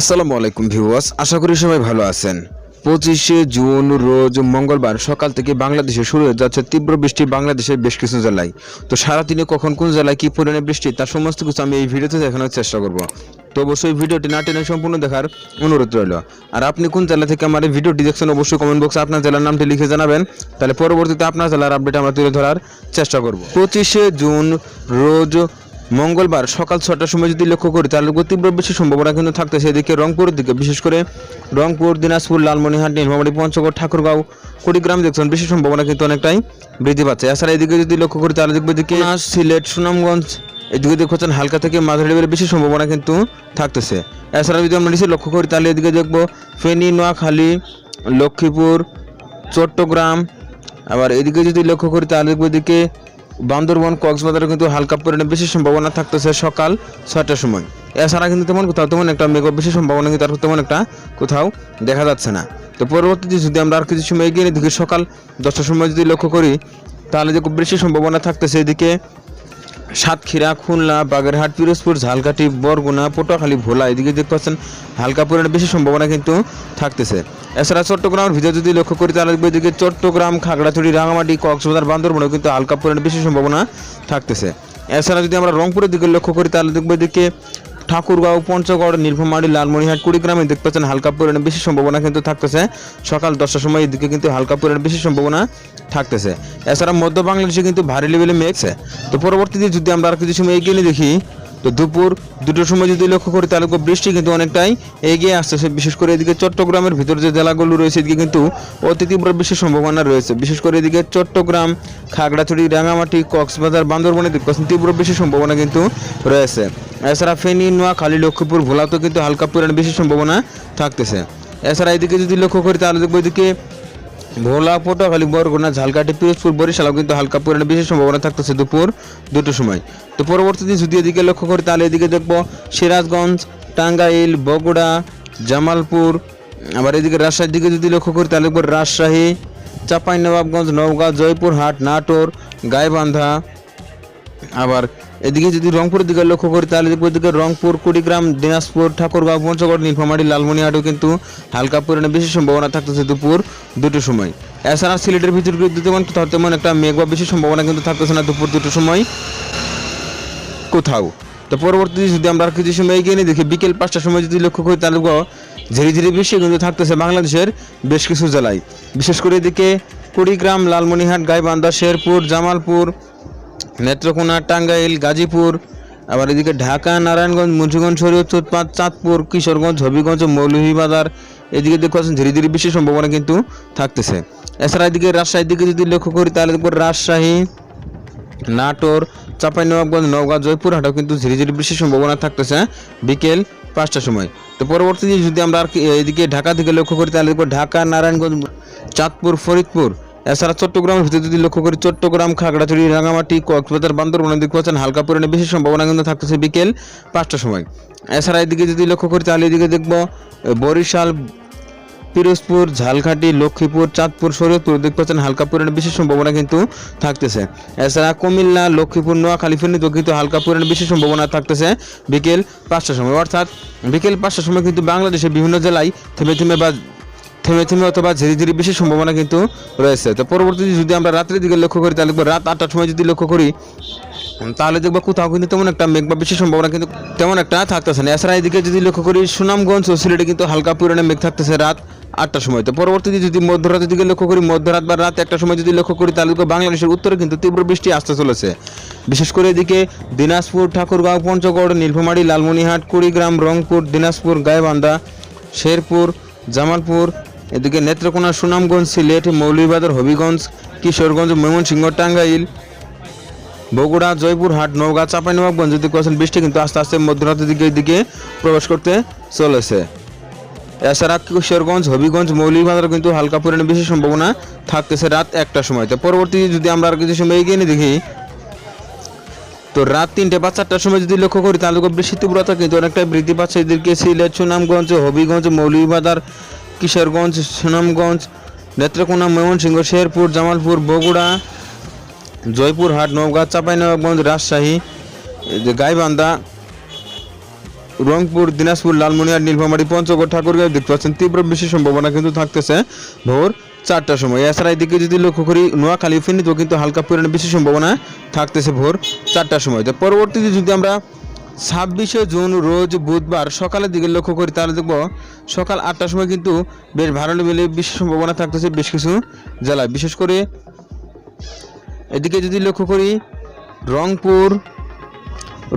আসসালামু আলাইকুম ভিউয়ার্স, আশা করি সবাই ভালো আছেন। পঁচিশে জুন রোজ মঙ্গলবার সকাল থেকে বাংলাদেশে শুরু হয়ে যাচ্ছে তীব্র বৃষ্টি বাংলাদেশের বেশ কিছু জেলায়। তো সারাদিনে কখন কোন জেলায় কি পরিমাণে বৃষ্টি, তার সমস্ত কিছু আমি এই ভিডিওতে দেখানোর চেষ্টা করব। তো অবশ্যই ভিডিওটি না টেনে সম্পূর্ণ দেখার অনুরোধ রইল। আর আপনি কোন জেলা থেকে আমার এই ভিডিওটি দেখছেন, অবশ্যই কমেন্ট বক্সে আপনার জেলার নামটি লিখে জানাবেন। তাহলে পরবর্তীতে আপনার জেলার আপডেট আমরা তুলে ধরার চেষ্টা করব। পঁচিশে জুন রোজ মঙ্গলবার সকাল ছটার সময় যদি লক্ষ্য করি, তাহলে তীব্র বেশি সম্ভাবনা কিন্তু থাকতেছে। এদিকে রংপুরের দিকে, বিশেষ করে রংপুর, দিনাজপুর লালমনিহাট নীলমাবাড়ি পঞ্চগড়, ঠাকুরগাঁও, কুড়িগ্রাম দেখছেন বেশি সম্ভাবনা কিন্তু অনেকটাই বৃদ্ধি পাচ্ছে। এছাড়া এদিকে যদি লক্ষ্য করি, তাহলে দেখব এদিকে সিলেট, সুনামগঞ্জ, এদিকে দেখছেন হালকা থেকে মাঝারি লেভেলের বেশি সম্ভাবনা কিন্তু থাকতেছে। এছাড়া যদি আমরা নিচে লক্ষ্য করি, তাহলে এদিকে দেখব ফেনী, নোয়াখালী, লক্ষ্মীপুর, চট্টগ্রাম, আবার এদিকে যদি লক্ষ্য করি, তাহলে দেখব এদিকে বান্দরবন, কক্সবাজারে কিন্তু হালকা পরিমাণে বেশি সম্ভাবনা থাকতেছে সকাল ছয়টার সময়। এছাড়া কিন্তু তেমন কোথাও তেমন একটা মেঘ বেশি সম্ভাবনা কিন্তু আর তেমন একটা কোথাও দেখা যাচ্ছে না। তো পরবর্তীতে যদি আমরা আর কিছু সময় এগিয়ে দেখি সকাল দশটার সময় যদি লক্ষ্য করি, তাহলে যে খুব বেশি সম্ভাবনা থাকতেছে এদিকে সাতক্ষীরা, খুলনা, বাগেরহাট, পিরোজপুর, ঝালকাঠি, বরগুনা, পটুয়াখালী, ভোলা, এদিকে দেখতে পাচ্ছেন হালকা পরিমাণে বেশি সম্ভাবনা কিন্তু থাকতেছে। এছাড়া চট্টগ্রামের ভিতরে যদি লক্ষ্য করি তাহলে দেখব এদিকে চট্টগ্রাম, খাগড়াছড়ি, রাঙামাটি, কক্সবাজার, বান্দরবনেও কিন্তু হালকা পরিমাণে বেশি সম্ভাবনা থাকতেছে। এছাড়া যদি আমরা রংপুরের দিকে লক্ষ্য করি তাহলে দেখব এদিকে ঠাকুরগাঁও, পঞ্চগড়, নীলফামারী লালমনিহাট কুড়িগ্রামে দেখতে পাচ্ছেন হালকা পরিমাণে বেশি সম্ভাবনা কিন্তু থাকতেছে। সকাল দশটার সময় এদিকে কিন্তু হালকা পরিমাণে বেশি সম্ভাবনা থাকতেছে। এছাড়া মধ্য বাংলাদেশে কিন্তু ভারী লেভেলে মেঘছে তো পরবর্তীতে যদি আমরা আর কিছু সময় এগিয়ে নিয়ে দেখি, তো দুপুর দুটোর সময় যদি লক্ষ্য করি তাহলে বৃষ্টি কিন্তু অনেকটাই এগিয়ে আসতেছে বিশেষ করে এদিকে চট্টগ্রামের ভিতর যে জেলাগুলো রয়েছে, এদিকে কিন্তু অতি তীব্র বৃষ্টির সম্ভাবনা রয়েছে। বিশেষ করে এদিকে চট্টগ্রাম, খাগড়াছড়ি রাঙামাটি কক্সবাজার, বান্দরবনে তীব্র বৃষ্টির সম্ভাবনা কিন্তু রয়েছে। এছাড়া ফেনী, নোয়াখালী, লক্ষ্মীপুর ভোলাতেও কিন্তু হালকা পরিমাণে বেশি সম্ভাবনা থাকতেছে। এছাড়া এদিকে যদি লক্ষ্য করি তাহলে দেখব এদিকে ভোলা, পটুয়াখালী, বরগুনা, ঝালকাঠি, পিরোজপুর, বরিশালও কিন্তু হালকা পরিমাণে বেশি সম্ভাবনা থাকতেছে দুপুর দুটোর সময়। তো পরবর্তীতে যদি এদিকে লক্ষ্য করি তাহলে এদিকে দেখব সিরাজগঞ্জ, টাঙ্গাইল, বগুড়া, জামালপুর, আবার এদিকে রাজশাহীর দিকে যদি লক্ষ্য করি তাহলে দেখব রাজশাহী, চাঁপাইনবাবগঞ্জ, নওগাঁ, জয়পুরহাট, নাটোর, গাইবান্ধা, আবার এদিকে যদি রংপুরের দিকে লক্ষ্য করি, তাহলে দেখব এদিকে রংপুর, কুড়িগ্রাম, দিনাজপুর, ঠাকুরগাঁও, পঞ্চগড়, নীলফামারী লালমনিহাটও কিন্তু হালকা পরিমাণে বেশি সম্ভাবনা থাকতেছে দুপুর দুটোর সময়। এছাড়া সিলেটের ভিতর তেমন কোথাও তেমন একটা মেঘ বা বেশি সম্ভাবনা কিন্তু থাকতেছে না দুপুর দুটোর সময়। কোথাও। তো পরবর্তীতে যদি আমরা কিছু সময় এগিয়ে নিই, দেখি বিকেল পাঁচটার সময় যদি লক্ষ্য করি, তাহলে ধীরে ধীরে বেশি কিন্তু থাকতেছে বাংলাদেশের বেশ কিছু জেলায়। বিশেষ করে এদিকে কুড়িগ্রাম, লালমনিহাট, গাইবান্ধা, শেরপুর, জামালপুর নেত্রকোনা টাঙ্গাইল গাজীপুর, আবার এদিকে ঢাকা, নারায়ণগঞ্জ, মুন্সিগঞ্জ শরীয়তপুর চাঁদপুর, কিশোরগঞ্জ, হবিগঞ্জ মৌলভীবাজার এদিকে দেখতে পাচ্ছেন ধীরে ধীরে বেশি সম্ভাবনা কিন্তু থাকতেছে। এছাড়া এদিকে রাজশাহীর দিকে যদি লক্ষ্য করি, তাহলে দেখব রাজশাহী, নাটোর, চাঁপাইনবাবগঞ্জ, নওগাঁ, জয়পুরহাটেও কিন্তু ধীরে ধীরে বেশি সম্ভাবনা থাকতেছে বিকেল পাঁচটার সময়। তো পরবর্তীতে যদি আমরা আর এদিকে ঢাকা থেকে লক্ষ্য করি, তাহলে দেখব ঢাকা, নারায়ণগঞ্জ, চাঁদপুর, ফরিদপুর এছাড়া চট্টগ্রামের ভিতরে যদি লক্ষ্য করি, চট্টগ্রাম, খাগড়াছড়ি রাঙামাটি কক্সবাজার বান্দরবনে দেখতে পাচ্ছেন হালকা পরিমাণে বেশি সম্ভাবনা কিন্তু থাকতেছে বিকেল পাঁচটার সময়। এছাড়া এদিকে যদি লক্ষ্য করি, তাহলে এদিকে দেখব বরিশাল, পিরোজপুর, ঝালকাঠি, লক্ষ্মীপুর, চাঁদপুর, শরীয়তপুর দেখতে পাচ্ছেন হালকা পরিমাণে বেশি সম্ভাবনা কিন্তু থাকতেছে। এছাড়া কুমিল্লা, লক্ষ্মীপুর, নোয়াখালী ফেনীতেও কিন্তু হালকা পরিমাণে বেশি সম্ভাবনা থাকতেছে বিকেল পাঁচটার সময়। অর্থাৎ বিকেল পাঁচটার সময় কিন্তু বাংলাদেশের বিভিন্ন জেলায় থেমে থেমে বা থেমে থেমে অথবা ধীরে ধীরে বেশি সম্ভাবনা কিন্তু রয়েছে। তো পরবর্তীতে যদি আমরা রাত্রের দিকে লক্ষ্য করি, তাহলে রাত আটটার সময় যদি লক্ষ্য করি তাহলে দেখব কোথাও কিন্তু তেমন একটা মেঘ বা বেশি সম্ভাবনা কিন্তু তেমন একটা থাকতেছে না। এছাড়া এদিকে যদি লক্ষ্য করি, সুনামগঞ্জ ও সিলেটে কিন্তু হালকা পরিমাণে মেঘ থাকতেছে রাত আটটার সময়। তো পরবর্তীতে যদি মধ্যরাতের দিকে লক্ষ্য করি, মধ্যরাত বা রাত একটার সময় যদি লক্ষ্য করি, তাহলে বাংলাদেশের উত্তরে কিন্তু তীব্র বৃষ্টি আসতে চলেছে। বিশেষ করে এদিকে দিনাজপুর, ঠাকুরগাঁও, পঞ্চগড়, নীলফামারী লালমনিহাট কুড়িগ্রাম, রংপুর, দিনাজপুর, গাইবান্ধা, শেরপুর, জামালপুর এদিকে নেত্রকোনা সুনামগঞ্জ, সিলেট, মৌলভীবাজার, হবিগঞ্জ, কিশোরগঞ্জ ময়মনসিংহ টাঙ্গাইল বগুড়া, জয়পুরহাট, নওগাঁ, চাঁপাইনবাবগঞ্জ যদি কোয়েশন বৃষ্টি, কিন্তু আস্তে আস্তে মধ্যরাতের দিকে দিকে প্রবেশ করতে চলেছে। এছাড়া কিশোরগঞ্জ, হবিগঞ্জ, মৌলভীবাজার কিন্তু হালকা পরিমাণে বেশি সম্ভাবনা থাকতেছে রাত একটার সময়। তো পরবর্তী যদি আমরা আর কিছু সময় এগিয়ে নিয়ে দেখি, তো রাত তিনটে বা চারটার সময় যদি লক্ষ্য করি, তাহলে বেশি তীব্রতা কিন্তু অনেকটাই বৃদ্ধি পাচ্ছে। এদেরকে সিলেট, সুনামগঞ্জ, হবিগঞ্জ, মৌলভীবাজার কিশোরগঞ্জ, সুনামগঞ্জ, নেত্রকোনা, ময়মনসিংহ, শেরপুর, জামালপুর, বগুড়া, জয়পুরহাট, নওগাঁ, চাঁপাইনবাবগঞ্জ, রাজশাহী গাইবান্ধা, রংপুর, দিনাজপুর, লালমনিরহাট, নীলফামারী, পঞ্চগড়, ঠাকুরগাঁও দেখতে পাচ্ছেন। তীব্র বেশি সম্ভাবনা কিন্তু থাকতেছে ভোর চারটার সময়। এছাড়া এদিকে যদি লক্ষ্য করি, নোয়াখালী, ফেনীতেও কিন্তু হালকা পরিমাণে বেশি সম্ভাবনা থাকতেছে ভোর চারটার সময়। তো পরবর্তীতে যদি আমরা ছাব্বিশে জুন রোজ বুধবার সকালের দিকে লক্ষ্য করি তাহলে দেখব সকাল আটটার সময় কিন্তু বেশ ভালো লেভেলে বিশেষ সম্ভাবনা থাকতেছে বেশ কিছু জেলায়। বিশেষ করে এদিকে যদি লক্ষ্য করি, রংপুর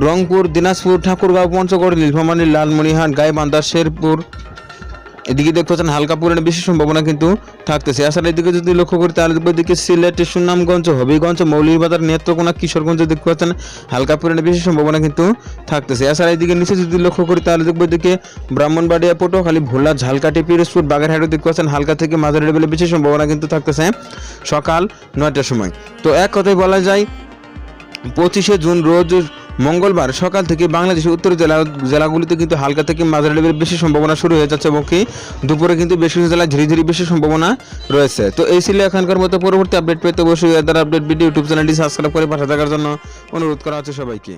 রংপুর, দিনাজপুর, ঠাকুরগাঁও, পঞ্চগড়, নীলফামারী, লালমনিরহাট, গাইবান্ধা, শেরপুর এদিকে দেখতে পাচ্ছেন হালকা পরিমাণে বেশি সম্ভাবনা কিন্তু থাকতেছে। এছাড়া এদিকে যদি লক্ষ্য করি তাহলে দেখব এদিকে সিলেট, সুনামগঞ্জ, হবিগঞ্জ, মৌলভীবাজার, নেত্রকোনা, কিশোরগঞ্জে দেখতে পাচ্ছেন হালকা পরিমাণে বেশি সম্ভাবনা কিন্তু থাকতেছে। এছাড়া এদিকে নিচে যদি লক্ষ্য করি তাহলে দেখব এদিকে ব্রাহ্মণবাড়িয়া, পটুয়াখালী, ভোলা, ঝালকাঠি, পিরোজপুর, বাগেরহাটও দেখতে পাচ্ছেন হালকা থেকে মাঝারি লেভেলে বেশি সম্ভাবনা কিন্তু থাকতেছে সকাল নয়টার সময়। তো এক কথায় বলা যায়, পঁচিশে জুন রোজ মঙ্গলবার সকাল থেকে বাংলাদেশের উত্তর জেলা জেলাগুলিতে কিন্তু হালকা থেকে মাঝারি লেভেলের বেশি সম্ভাবনা শুরু হয়ে যাচ্ছে এবং কি দুপুরে কিন্তু বেশ কিছু জেলায় ধীরে ধীরে বেশি সম্ভাবনা রয়েছে। তো এই ছিল এখানকার মতো পরবর্তী আপডেট পেতে অবশ্যই আপডেট ভিডিও ইউটিউব চ্যানেলটি সাবস্ক্রাইব করে পাশে থাকার জন্য অনুরোধ করা হচ্ছে সবাইকে।